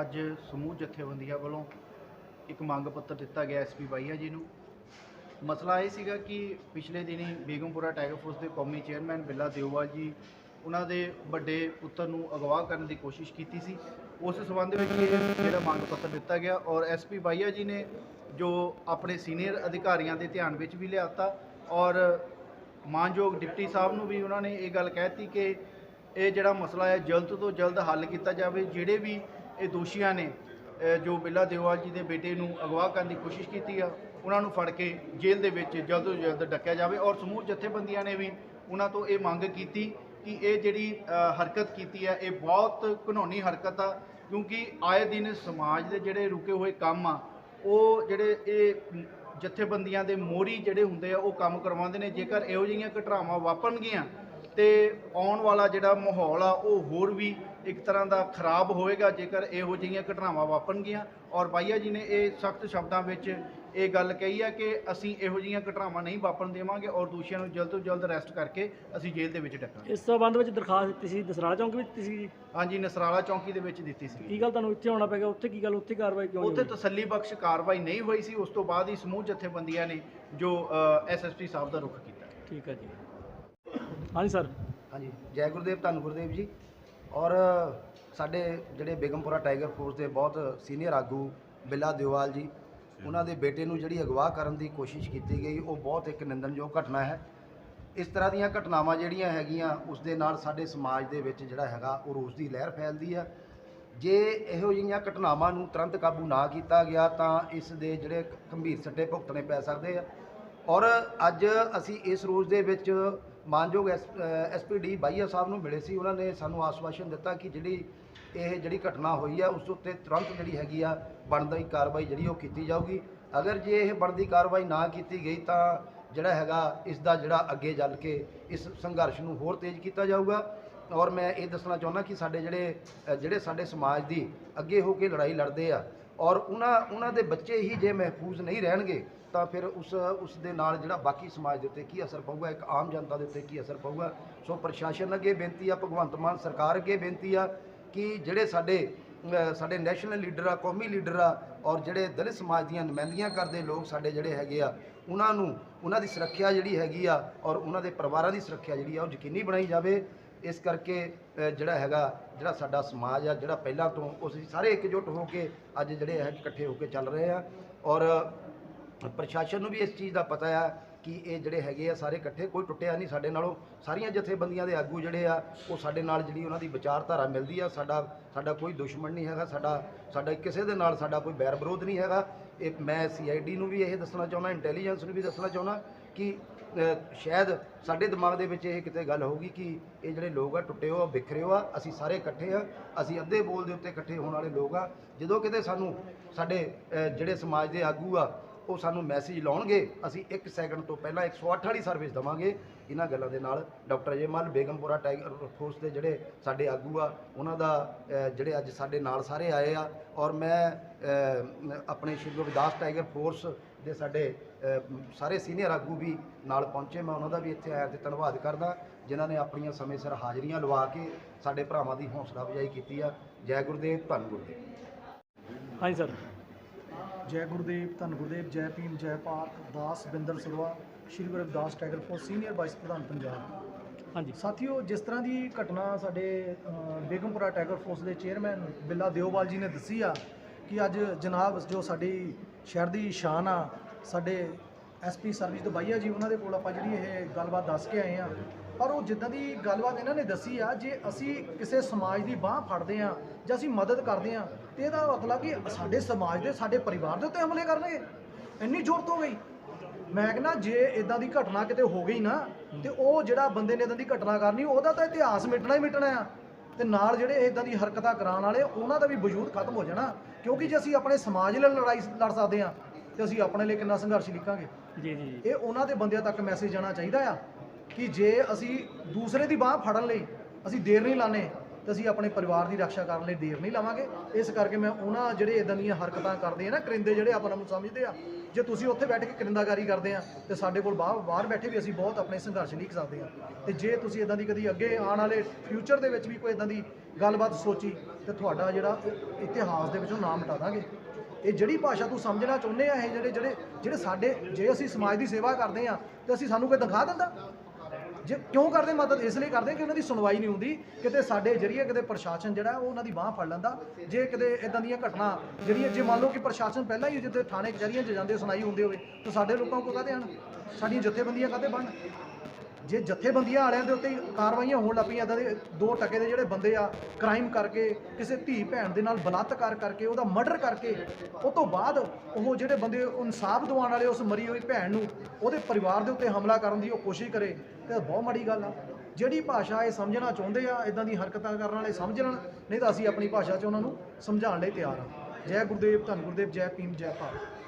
ਅੱਜ ਸਮੂਹ ਜੱਥੇਬੰਦੀਆਂ ਵੱਲੋਂ ਇੱਕ ਮੰਗ ਪੱਤਰ ਦਿੱਤਾ ਗਿਆ ਐਸਪੀ ਬਾਈਆ ਜੀ ਨੂੰ। ਮਸਲਾ ਇਹ ਸੀਗਾ ਕਿ ਪਿਛਲੇ ਦਿਨੀ ਬੇਗਮਪੁਰਾ ਟਾਈਗਰ ਫੋਰਸ ਦੇ ਕੌਮੀ ਚੇਅਰਮੈਨ ਬਿੱਲਾ ਦਿਓਵਾਲ ਜੀ, ਉਹਨਾਂ ਦੇ ਵੱਡੇ ਪੁੱਤਰ ਨੂੰ ਅਗਵਾ ਕਰਨ ਦੀ ਕੋਸ਼ਿਸ਼ ਕੀਤੀ ਸੀ। ਉਸ ਸਬੰਧ ਵਿੱਚ ਇਹ ਜਿਹੜਾ ਮੰਗ ਪੱਤਰ ਦਿੱਤਾ ਗਿਆ ਔਰ ਐਸਪੀ ਬਾਈਆ ਜੀ ਨੇ ਜੋ ਆਪਣੇ ਸੀਨੀਅਰ ਅਧਿਕਾਰੀਆਂ ਦੇ ਧਿਆਨ ਵਿੱਚ ਵੀ ਲਿਆਤਾ ਔਰ ਮਾਨਯੋਗ ਡਿਪਟੀ ਸਾਹਿਬ ਨੂੰ ਵੀ ਉਹਨਾਂ ਨੇ ਇਹ ਗੱਲ ਕਹਿਤੀ ਕਿ ਇਹ ਜਿਹੜਾ ਮਸਲਾ ਹੈ ਜਲਦ ਤੋਂ ਜਲਦ ਹੱਲ ਕੀਤਾ ਜਾਵੇ, ਜਿਹੜੇ ਵੀ ਇਹ ਦੋਸ਼ੀਆਂ ਨੇ ਜੋ ਬਿੱਲਾ ਦੇਵਾਲ ਜੀ ਦੇ ਬੇਟੇ ਨੂੰ ਅਗਵਾ ਕਰਨ ਦੀ ਕੋਸ਼ਿਸ਼ ਕੀਤੀ ਆ, ਉਹਨਾਂ ਨੂੰ ਫੜ ਕੇ ਜੇਲ੍ਹ ਦੇ ਵਿੱਚ ਜਲਦ ਤੋਂ ਜਲਦ ਡੱਕਿਆ ਜਾਵੇ ਔਰ ਸਮੂਹ ਜਥੇਬੰਦੀਆਂ ਨੇ ਵੀ ਉਹਨਾਂ ਤੋਂ ਇਹ ਮੰਗ ਕੀਤੀ ਕਿ ਇਹ ਜਿਹੜੀ ਹਰਕਤ ਕੀਤੀ ਆ, ਇਹ ਬਹੁਤ ਘਿਨੌਣੀ ਹਰਕਤ ਆ, ਕਿਉਂਕਿ ਆਏ ਦਿਨ ਸਮਾਜ ਦੇ ਜਿਹੜੇ ਰੁਕੇ ਹੋਏ ਕੰਮ ਆ, ਉਹ ਜਿਹੜੇ ਇਹ ਜਥੇਬੰਦੀਆਂ ਦੇ ਮੋਰੀ ਜਿਹੜੇ ਹੁੰਦੇ ਆ, ਉਹ ਕੰਮ ਕਰਵਾਉਂਦੇ ਨੇ, ਜੇਕਰ ਇਹੋ ਜਿਹੀਆਂ ਘਟਨਾਵਾਂ ਵਾਪਰਨਗੀਆਂ ਤੇ ਆਉਣ ਵਾਲਾ ਜਿਹੜਾ ਮਾਹੌਲ ਆ ਉਹ ਹੋਰ ਵੀ ਇੱਕ ਤਰ੍ਹਾਂ ਦਾ ਖਰਾਬ ਹੋਏਗਾ ਜੇਕਰ ਇਹੋ ਜਿਹੀਆਂ ਘਟਨਾਵਾਂ ਵਾਪਰਨਗੀਆਂ। ਔਰ ਬਾਈਆ ਜੀ ਨੇ ਇਹ ਸਖਤ ਸ਼ਬਦਾਂ ਵਿੱਚ ਇਹ ਗੱਲ ਕਹੀ ਹੈ ਕਿ ਅਸੀਂ ਇਹੋ ਜਿਹੀਆਂ ਘਟਨਾਵਾਂ ਨਹੀਂ ਵਾਪਰਨ ਦੇਵਾਂਗੇ ਔਰ ਦੋਸ਼ੀਆਂ ਨੂੰ ਜਲਦ ਤੋਂ ਜਲਦ ਅਰੈਸਟ ਕਰਕੇ ਅਸੀਂ ਜੇਲ੍ਹ ਦੇ ਵਿੱਚ ਡੱਕਾਂਗੇ। ਇਸ ਸੰਬੰਧ ਵਿੱਚ ਦਰਖਾਸਤ ਦਿੱਤੀ ਸੀ ਦਸਰਾਲਾ ਚੌਂਕ ਵਿੱਚ ਦਿੱਤੀ ਸੀ ਜੀ? ਹਾਂਜੀ ਨਸਰਾਲਾ ਚੌਂਕੀ ਦੇ ਵਿੱਚ ਦਿੱਤੀ ਸੀ। ਕੀ ਗੱਲ ਤੁਹਾਨੂੰ ਇੱਥੇ ਆਉਣਾ ਪੈ ਗਿਆ? ਉੱਥੇ ਕੀ ਗੱਲ ਉੱਥੇ ਕਾਰਵਾਈ ਕਿਉਂ ਉੱਥੇ? ਤਸੱਲੀ ਬਖਸ਼ ਕਾਰਵਾਈ ਨਹੀਂ ਹੋਈ ਸੀ ਉਸ ਤੋਂ ਬਾਅਦ ਹੀ ਸਮੂਹ ਜਥੇਬੰਦੀਆਂ ਨੇ ਜੋ ਐਸਐਸਪੀ ਸਾਹਿਬ ਦਾ ਰੁਖ ਕੀਤਾ। ਠੀਕ ਹੈ ਜੀ। ਹਾਂਜੀ, ਸਰ। ਹਾਂਜੀ, ਜੈ ਗੁਰਦੇਵ, ਧੰਨ ਗੁਰਦੇਵ ਜੀ। ਔਰ ਸਾਡੇ ਜਿਹੜੇ ਬੇਗਮਪੁਰਾ ਟਾਈਗਰ ਫੋਰਸ ਦੇ ਬਹੁਤ ਸੀਨੀਅਰ ਆਗੂ ਬਿੱਲਾ ਦਿਓਵਾਲ ਜੀ, ਉਹਨਾਂ ਦੇ ਬੇਟੇ ਨੂੰ ਜਿਹੜੀ ਅਗਵਾ ਕਰਨ ਦੀ ਕੋਸ਼ਿਸ਼ ਕੀਤੀ ਗਈ, ਉਹ ਬਹੁਤ ਇੱਕ ਨਿੰਦਣਯੋਗ ਘਟਨਾ ਹੈ। ਇਸ ਤਰ੍ਹਾਂ ਦੀਆਂ ਘਟਨਾਵਾਂ ਜਿਹੜੀਆਂ ਹੈਗੀਆਂ, ਉਸ ਦੇ ਨਾਲ ਸਾਡੇ ਸਮਾਜ ਦੇ ਵਿੱਚ ਜਿਹੜਾ ਹੈਗਾ, ਉਹ ਰੋਸ ਦੀ ਲਹਿਰ ਫੈਲਦੀ ਆ। ਜੇ ਇਹੋ ਜਿਹੀਆਂ ਘਟਨਾਵਾਂ ਨੂੰ ਤੁਰੰਤ ਕਾਬੂ ਨਾ ਕੀਤਾ ਗਿਆ, ਤਾਂ ਇਸ ਦੇ ਜਿਹੜੇ ਗੰਭੀਰ ਸੱਟੇ ਭੁਗਤਣੇ ਪੈ ਸਕਦੇ ਆ। ਔਰ ਅੱਜ ਅਸੀਂ ਇਸ ਰੋਸ ਦੇ ਵਿੱਚ ਮਾਨਯੋਗ ਐਸਪੀਡੀ ਬਾਈਆ ਸਾਹਿਬ ਨੂੰ ਮਿਲੇ ਸੀ, ਉਹਨਾਂ ਨੇ ਸਾਨੂੰ ਆਸ਼ਵਾਸਨ ਦਿੱਤਾ ਕਿ ਜਿਹੜੀ ਇਹ ਜਿਹੜੀ ਘਟਨਾ ਹੋਈ ਆ, ਉਸ ਉੱਤੇ ਤੁਰੰਤ ਜਿਹੜੀ ਹੈਗੀ ਆ, ਬਣਦੀ ਕਾਰਵਾਈ ਜਿਹੜੀ ਉਹ ਕੀਤੀ ਜਾਊਗੀ। ਅਗਰ ਜੇ ਇਹ ਬਣਦੀ ਕਾਰਵਾਈ ਨਾ ਕੀਤੀ ਗਈ ਤਾਂ ਜਿਹੜਾ ਹੈਗਾ, ਇਸ ਦਾ ਜਿਹੜਾ ਅੱਗੇ ਚੱਲ ਕੇ ਇਸ ਸੰਘਰਸ਼ ਨੂੰ ਹੋਰ ਤੇਜ਼ ਕੀਤਾ ਜਾਊਗਾ। ਔਰ ਮੈਂ ਇਹ ਦੱਸਣਾ ਚਾਹੁੰਦਾ ਕਿ ਸਾਡੇ ਜਿਹੜੇ ਜਿਹੜੇ ਸਾਡੇ ਸਮਾਜ ਦੀ ਅੱਗੇ ਹੋ ਕੇ ਲੜਾਈ ਲੜਦੇ ਆ ਔਰ ਉਹਨਾਂ ਉਹਨਾਂ ਦੇ ਬੱਚੇ ਹੀ ਜੇ ਮਹਿਫੂਜ਼ ਨਹੀਂ ਰਹਿਣਗੇ, ਤਾਂ ਫਿਰ ਉਸ ਉਸ ਦੇ ਨਾਲ ਜਿਹੜਾ ਬਾਕੀ ਸਮਾਜ ਦੇ ਉੱਤੇ ਕੀ ਅਸਰ ਪਊਗਾ, ਇੱਕ ਆਮ ਜਨਤਾ ਦੇ ਉੱਤੇ ਕੀ ਅਸਰ ਪਊਗਾ? ਸੋ ਪ੍ਰਸ਼ਾਸਨ ਅੱਗੇ ਬੇਨਤੀ ਆ, ਭਗਵੰਤ ਮਾਨ ਸਰਕਾਰ ਅੱਗੇ ਬੇਨਤੀ ਆ ਕਿ ਜਿਹੜੇ ਸਾਡੇ ਸਾਡੇ ਨੈਸ਼ਨਲ ਲੀਡਰ ਆ, ਕੌਮੀ ਲੀਡਰ ਆ, ਔਰ ਜਿਹੜੇ ਦਲਿਤ ਸਮਾਜ ਦੀਆਂ ਨੁਮਾਇੰਦੀਆਂ ਕਰਦੇ ਲੋਕ ਸਾਡੇ ਜਿਹੜੇ ਹੈਗੇ ਆ, ਉਹਨਾਂ ਨੂੰ, ਉਹਨਾਂ ਦੀ ਸੁਰੱਖਿਆ ਜਿਹੜੀ ਹੈਗੀ ਆ, ਔਰ ਉਹਨਾਂ ਦੇ ਪਰਿਵਾਰਾਂ ਦੀ ਸੁਰੱਖਿਆ ਜਿਹੜੀ ਆ, ਉਹ ਯਕੀਨੀ ਬਣਾਈ ਜਾਵੇ। ਇਸ ਕਰਕੇ ਜਿਹੜਾ ਹੈਗਾ, ਜਿਹੜਾ ਸਾਡਾ ਸਮਾਜ ਆ, ਜਿਹੜਾ ਪਹਿਲਾਂ ਤੋਂ ਉਸ ਸਾਰੇ ਇਕਜੁੱਟ ਹੋ ਕੇ ਅੱਜ ਜਿਹੜੇ ਹੈ ਇਕੱਠੇ ਹੋ ਕੇ ਚੱਲ ਰਹੇ ਆ। ਔਰ ਪ੍ਰਸ਼ਾਸਨ ਨੂੰ ਵੀ ਇਸ ਚੀਜ਼ ਦਾ ਪਤਾ ਆ ਕਿ ਇਹ ਜਿਹੜੇ ਹੈਗੇ ਆ, ਸਾਰੇ ਇਕੱਠੇ ਕੋਈ ਟੁੱਟਿਆ ਨਹੀਂ ਸਾਡੇ ਨਾਲੋਂ। ਸਾਰੀਆਂ ਜਥੇਬੰਦੀਆਂ ਦੇ ਆਗੂ ਜਿਹੜੇ ਆ, ਉਹ ਸਾਡੇ ਨਾਲ ਜਿਹੜੀ ਉਹਨਾਂ ਦੀ ਵਿਚਾਰਧਾਰਾ ਮਿਲਦੀ ਆ। ਸਾਡਾ ਸਾਡਾ ਕੋਈ ਦੁਸ਼ਮਣ ਨਹੀਂ ਹੈਗਾ, ਸਾਡਾ ਸਾਡਾ ਕਿਸੇ ਦੇ ਨਾਲ ਸਾਡਾ ਕੋਈ ਬੈਰ ਵਿਰੋਧ ਨਹੀਂ ਹੈਗਾ। ਇਹ ਮੈਂ ਸੀਆਈਡੀ ਨੂੰ ਵੀ ਇਹ ਦੱਸਣਾ ਚਾਹੁੰਦਾ ਇੰਟੈਲੀਜੈਂਸ ਨੂੰ ਵੀ ਦੱਸਣਾ ਚਾਹੁੰਦਾ ਕਿ ਸ਼ਾਇਦ ਸਾਡੇ ਦਿਮਾਗ ਦੇ ਵਿੱਚ ਇਹ ਕਿਤੇ ਗੱਲ ਹੋਊਗੀ ਕਿ ਇਹ ਜਿਹੜੇ ਲੋਕ ਆ, ਟੁੱਟੇ ਹੋ ਆ ਵਿਖਰੇ ਹੋ ਆ, ਅਸੀਂ ਸਾਰੇ ਇਕੱਠੇ ਆ, ਅਸੀਂ ਅੱਧੇ ਬੋਲ ਦੇ ਉੱਤੇ ਇਕੱਠੇ ਹੋਣ ਵਾਲੇ ਲੋਕ ਆ। ਜਦੋਂ ਕਿਤੇ ਸਾਨੂੰ ਸਾਡੇ ਜਿਹੜੇ ਸਮਾਜ ਦੇ ਆਗੂ ਆ ਉਹ ਸਾਨੂੰ ਮੈਸੇਜ ਲਾਉਣਗੇ, ਅਸੀਂ 1 ਸੈਕਿੰਡ ਤੋਂ ਪਹਿਲਾਂ 108 ਵਾਲੀ ਸਰਵਿਸ ਦਵਾਂਗੇ। ਇਹਨਾਂ ਗੱਲਾਂ ਦੇ ਨਾਲ doctor Ajemal Begampura tiger force ਦੇ ਜਿਹੜੇ ਸਾਡੇ ਆਗੂ ਆ, ਉਹਨਾਂ ਦਾ ਜਿਹੜੇ ਅੱਜ ਸਾਡੇ ਨਾਲ ਸਾਰੇ ਆਏ ਆ। ਔਰ ਮੈਂ ਆਪਣੇ ਸ਼੍ਰੀ ਗੁਰਦਾਸ ਟਾਈਗਰ ਫੋਰਸ ਦੇ ਸਾਡੇ ਸਾਰੇ ਸੀਨੀਅਰ ਆਗੂ ਵੀ ਨਾਲ ਪਹੁੰਚੇ। ਮੈਂ ਉਹਨਾਂ ਦਾ ਵੀ ਇੱਥੇ ਆਇਆ ਤੇ ਧੰਨਵਾਦ ਕਰਦਾ, ਜਿਨ੍ਹਾਂ ਨੇ ਆਪਣੀਆਂ ਸਮੇਂ ਸਿਰ ਹਾਜ਼ਰੀਆਂ ਲਵਾ ਕੇ ਸਾਡੇ ਭਰਾਵਾਂ ਦੀ ਹੌਸਲਾ ਅਫਜ਼ਾਈ ਕੀਤੀ ਆ। ਜੈ ਗੁਰਦੇਵ, ਧੰਨ ਗੁਰਦੇਵ। ਹਾਂਜੀ, ਸਰ। ਜੈ ਗੁਰਦੇਵ ਧੰਨ ਗੁਰਦੇਵ ਜੈ ਭੀਮ ਜੈ Bharat Das Binder Sarwa Shri Guru Ravidas tiger force senior vice ਪ੍ਰਧਾਨ ਪੰਜਾਬ। ਹਾਂਜੀ। ਸਾਥੀਓ ਜਿਸ ਤਰ੍ਹਾਂ ਦੀ ਘਟਨਾ ਸਾਡੇ ਬੇਗਮਪੁਰਾ ਟਾਈਗਰ ਫੋਰਸ ਦੇ ਚੇਅਰਮੈਨ ਬਿੱਲਾ ਦਿਓਵਾਲ ਜੀ ਨੇ ਦੱਸੀ ਆ ਕਿ ਅੱਜ ਜਨਾਬ ਜੋ ਸਾਡੀ ਸ਼ਹਿਰ ਦੀ ਸ਼ਾਨ ਆ ਸਾਡੇ ਐਸਪੀ ਸਰਵਿਸ ਦਬਾਈਆ ਜੀ ਉਹਨਾਂ ਦੇ ਕੋਲ ਆਪਾਂ ਜਿਹੜੀ ਇਹ ਗੱਲਬਾਤ ਦੱਸ ਕੇ ਆਏ ਆ। ਪਰ ਉਹ ਜਿੱਦਾਂ ਦੀ ਗੱਲਬਾਤ ਇਹਨਾਂ ਨੇ ਦੱਸੀ ਆ ਜੇ ਅਸੀਂ ਕਿਸੇ ਸਮਾਜ ਦੀ ਬਾਹ ਫੜਦੇ ਆ ਜਾਂ ਅਸੀਂ ਮਦਦ ਕਰਦੇ ਆ ਤੇ ਇਹਦਾ ਮਤਲਬ ਕਿ ਸਾਡੇ ਸਮਾਜ ਦੇ ਸਾਡੇ ਪਰਿਵਾਰ ਦੇ ਉੱਤੇ ਹਮਲੇ ਕਰਨਗੇ। ਇੰਨੀ ਜ਼ੋਰਤ ਹੋ ਗਈ। ਮੈਂ ਕਹਿੰਦਾ ਜੇ ਇਦਾਂ ਦੀ ਘਟਨਾ ਕਿਤੇ ਹੋ ਗਈ ਨਾ ਤੇ ਉਹ ਜਿਹੜਾ ਬੰਦੇ ਨੇ ਇਦਾਂ ਦੀ ਘਟਨਾ ਕਰਨੀ ਉਹਦਾ ਤਾਂ ਇਤਿਹਾਸ ਮਿਟਣਾ ਹੀ ਮਿਟਣਾ ਆ। ਤੇ ਨਾਲ ਜਿਹੜੇ ਇਦਾਂ ਦੀ ਹਰਕਤਾਂ ਕਰਾਉਣ ਵਾਲੇ ਉਹਨਾਂ ਦਾ ਵੀ ਵਜੂਦ ਖਤਮ ਹੋ ਜਾਣਾ। ਕਿਉਂਕਿ ਜੇ ਅਸੀਂ ਆਪਣੇ ਸਮਾਜ ਲਈ ਲੜਾਈ ਲੜ ਸਕਦੇ ਆ ਤੇ ਅਸੀਂ ਆਪਣੇ ਲਈ ਕਿੰਨਾ ਸੰਘਰਸ਼ ਲਿਖਾਂਗੇ। ਜੀ ਜੀ ਇਹ ਉਹਨਾਂ ਦੇ ਬੰਦਿਆਂ ਤੱਕ ਮੈਸੇਜ ਜਾਣਾ ਚਾਹੀਦਾ ਆ ਕਿ ਜੇ ਅਸੀਂ ਦੂਸਰੇ ਦੀ ਬਾਹ ਫੜਨ ਲਈ ਅਸੀਂ ਦੇਰ ਨਹੀਂ ਲਾਣੇ ਤੇ ਅਸੀਂ ਆਪਣੇ ਪਰਿਵਾਰ ਦੀ ਰੱਖਿਆ ਕਰਨ ਲਈ ਦੇਰ ਨਹੀਂ ਲਾਵਾਂਗੇ। ਇਸ ਕਰਕੇ ਮੈਂ ਉਹਨਾਂ ਜਿਹੜੇ ਇਦਾਂ ਦੀਆਂ ਹਰਕਤਾਂ ਕਰਦੇ ਆ ਨਾ, ਕਰਿੰਦੇ ਜਿਹੜੇ ਆਪਾਂ ਨੂੰ ਸਮਝਦੇ ਆ, ਜੇ ਤੁਸੀਂ ਉੱਥੇ ਬੈਠ ਕੇ ਕਰਿੰਦਾਕਾਰੀ ਕਰਦੇ ਆ, ਤੇ ਸਾਡੇ ਕੋਲ ਬਾਹਰ ਬਾਹਰ ਬੈਠੇ ਵੀ ਅਸੀਂ ਬਹੁਤ ਆਪਣੇ ਸੰਘਰਸ਼ ਲਿਖ ਸਕਦੇ ਆ। ਤੇ ਜੇ ਤੁਸੀਂ ਇਦਾਂ ਦੀ ਕਦੀ ਅੱਗੇ ਆਉਣ ਵਾਲੇ ਫਿਊਚਰ ਦੇ ਵਿੱਚ ਵੀ ਕੋਈ ਇਦਾਂ ਦੀ ਗੱਲਬਾਤ ਸੋਚੀ, ਤੇ ਤੁਹਾਡਾ ਜਿਹੜਾ ਇਤਿਹਾਸ ਦੇ ਵਿੱਚੋਂ ਨਾਮ ਮਿਟਾ ਦਾਂਗੇ। ਇਹ ਜਿਹੜੀ ਭਾਸ਼ਾ ਤੂੰ ਸਮਝਣਾ ਚਾਹੁੰਦੇ ਆ, ਇਹ ਜਿਹੜੇ ਜਿਹੜੇ ਜਿਹੜੇ ਸਾਡੇ, ਜੇ ਅਸੀਂ ਸਮਾਜ ਦੀ ਸੇਵਾ ਕਰਦੇ ਆ, ਤੇ ਅਸੀਂ ਸਾਨੂੰ ਕੋਈ ਤਨਖਾਹ ਦਿੰਦਾ? ਜੇ ਕਿਉਂ ਕਰਦੇ ਮਦਦ? ਇਸ ਲਈ ਕਰਦੇ ਕਿ ਉਹਨਾਂ ਦੀ ਸੁਣਵਾਈ ਨਹੀਂ ਹੁੰਦੀ। ਕਿਤੇ ਸਾਡੇ ਜਰੀਏ ਕਿਤੇ ਪ੍ਰਸ਼ਾਸਨ ਜਿਹੜਾ, ਉਹ ਉਹਨਾਂ ਦੀ ਬਾਹ ਫੜ ਲੈਂਦਾ। ਜੇ ਕਿਤੇ ਇਦਾਂ ਦੀਆਂ ਘਟਨਾ ਜਿਹੜੀਆਂ, ਜੇ ਮੰਨ ਲਓ ਕਿ ਪ੍ਰਸ਼ਾਸਨ ਪਹਿਲਾਂ ਹੀ ਜਿੱਥੇ ਥਾਣੇ ਕਚਹਿਰੀਆਂ 'ਚ ਜਾਂਦੇ, ਸੁਣਾਈ ਹੁੰਦੇ ਹੋਵੇ, ਤਾਂ ਸਾਡੇ ਲੋਕਾਂ ਕੋਲ ਕਾਹਦੇ ਆਣ ਸਾਡੀਆਂ ਜਥੇਬੰਦੀਆਂ ਕਾਹਦੇ ਬਣ ਜੇ ਜਥੇਬੰਦੀਆਂ ਵਾਲਿਆਂ ਦੇ ਉੱਤੇ ਕਾਰਵਾਈਆਂ ਹੋਣ ਲੱਪੀਆਂ ਇਦਾਂ ਦੇ ਦੋ ਟਕੇ ਦੇ ਜਿਹੜੇ ਬੰਦੇ ਆ ਕ੍ਰਾਈਮ ਕਰਕੇ, ਕਿਸੇ ਧੀ ਭੈਣ ਦੇ ਨਾਲ ਬਲਾਤਕਾਰ ਕਰਕੇ, ਉਹਦਾ ਮਰਡਰ ਕਰਕੇ, ਉਹ ਤੋਂ ਬਾਅਦ ਉਹ ਜਿਹੜੇ ਬੰਦੇ ਇਨਸਾਫ ਦਿਵਾਉਣ ਵਾਲੇ ਉਸ ਮਰੀ ਹੋਈ ਭੈਣ ਨੂੰ, ਉਹਦੇ ਪਰਿਵਾਰ ਦੇ ਉੱਤੇ ਹਮਲਾ ਕਰਨ ਦੀ ਉਹ ਕੋਸ਼ਿਸ਼ ਕਰੇ, ਤੇ ਬਹੁਤ ਮਾੜੀ ਗੱਲ ਆ। ਜਿਹੜੀ ਭਾਸ਼ਾ ਇਹ ਸਮਝਣਾ ਚਾਹੁੰਦੇ ਆ ਇਦਾਂ ਦੀ ਹਰਕਤਾਂ ਕਰਨ ਵਾਲੇ ਸਮਝ ਲੈਣ, ਨਹੀਂ ਤਾਂ ਅਸੀਂ ਆਪਣੀ ਭਾਸ਼ਾ 'ਚ ਉਹਨਾਂ ਨੂੰ ਸਮਝਾਉਣ ਲਈ ਤਿਆਰ ਆ। ਜੈ ਗੁਰਦੇਵ, ਧੰਨ ਗੁਰਦੇਵ, ਜੈ ਭੀਮ, ਜੈ ਭਾਰਤ।